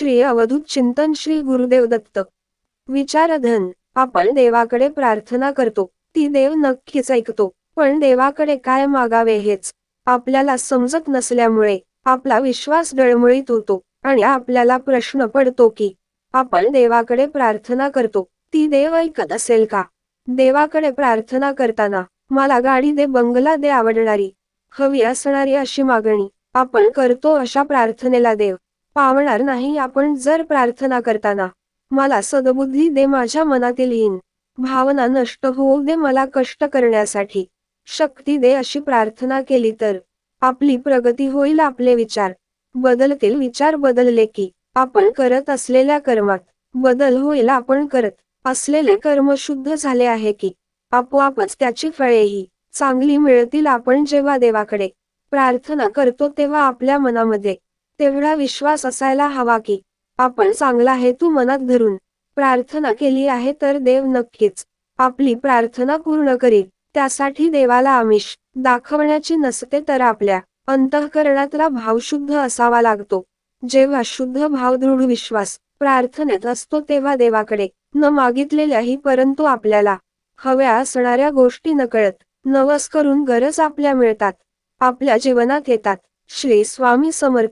श्री अवधूत चिंतन श्री गुरुदेव दत्त. विचारधन आपण देवाकडे प्रार्थना करतो ती देव नक्कीच ऐकतो पण देवाकडे काय मागावे हेच? आपल्याला समजत नसल्यामुळे आपला विश्वास डळमळीत होतो आणि आपल्याला प्रश्न पडतो की आपण देवाकडे प्रार्थना करतो ती देव ऐकत असेल का? देवाकडे प्रार्थना करताना मला गाडी दे बंगला दे आवडणारी हवी असणारी अशी मागणी आपण करतो अशा प्रार्थनेला देव. पावणार नाही आपण जर प्रार्थना करताना मला सदबुद्धी दे माझ्या मनातील हीन भावना नष्ट होऊ दे मला कष्ट करण्यासाठी शक्ती दे अशी प्रार्थना केली तर आपली प्रगती होईल आपले विचार बदलतील विचार बदलले की आपण करत असलेल्या कर्मात बदल होईल आपण करत असलेले कर्म शुद्ध झाले आहे की आपोआपच त्याची फळेही चांगली मिळतील आपण जेव्हा देवाकडे प्रार्थना करतो तेव्हा आपल्या मनामध्ये तेवढा विश्वास असायला हवा की आपण चांगला हेतू मनात धरून. प्रार्थना केली आहे तर देव नक्कीच आपली प्रार्थना पूर्ण करील. त्यासाठी देवाला आमिष दाखवण्याची नसते तर आपल्या अंतःकरणातला भाव शुद्ध असावा लागतो. जेव्हा शुद्ध भाव दृढ विश्वास प्रार्थनेत असतो तेव्हा देवाकडे न मागितलेल्याही परंतु आपल्याला हव्या असणाऱ्या गोष्टी नकळत नवस करून गरज आपल्या मिळतात. आपल्या जीवनात येतात. श्री स्वामी समर्थ